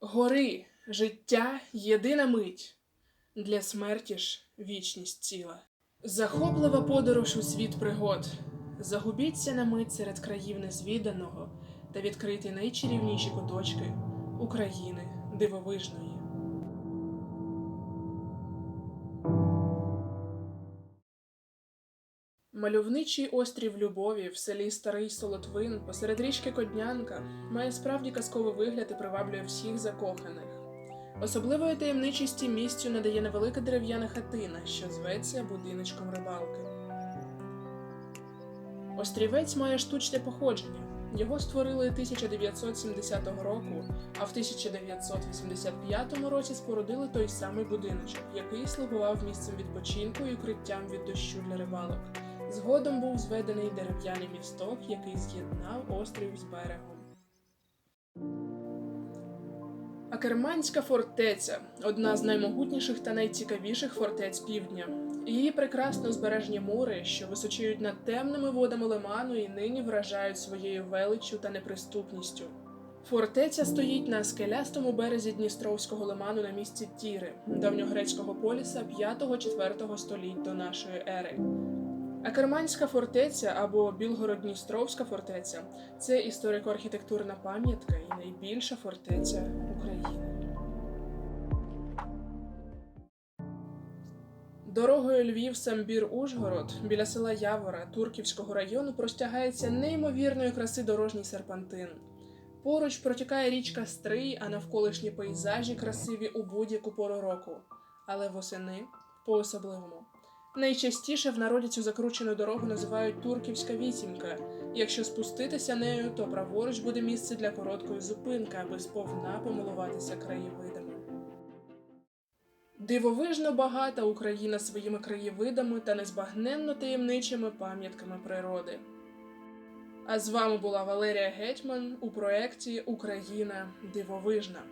Гори, життя єдина мить, для смерті ж вічність ціла. Захоплива подорож у світ пригод. Загубіться на мить серед країв незвіданого та відкрити найчарівніші куточки України дивовижної. Мальовничий острів Любові в селі Старий Солотвин посеред річки Коднянка має справді казковий вигляд і приваблює всіх закоханих. Особливої таємничості місцю надає невелика дерев'яна хатина, що зветься будиночком рибалки. Острівець має штучне походження. Його створили 1970 року, а в 1985 році спорудили той самий будиночок, який слугував місцем відпочинку і укриттям від дощу для рибалок. Згодом був зведений дерев'яний місток, який з'єднав острів з берегом. Акерманська фортеця одна з наймогутніших та найцікавіших фортець півдня. Її прекрасно збережні мури, що височіють над темними водами лиману і нині вражають своєю величчю та неприступністю. Фортеця стоїть на скелястому березі Дністровського лиману на місці Тіри, давньогрецького поліса 5-4 століть до нашої ери. Акерманська фортеця або Білгород-Дністровська фортеця це історико-архітектурна пам'ятка і найбільша фортеця України. Дорогою Львів самбір Ужгород біля села Явора Турківського району простягається неймовірної краси дорожній серпантин. Поруч протікає річка Стрий, а навколишні пейзажі красиві у будь-яку пору року, але восени по-особливому. Найчастіше в народі цю закручену дорогу називають Турківська вісімка. Якщо спуститися нею, то праворуч буде місце для короткої зупинки, аби сповна помилуватися краєвидами. Дивовижно багата Україна своїми краєвидами та незбагненно таємничими пам'ятками природи. А з вами була Валерія Гетьман у проєкті Україна дивовижна.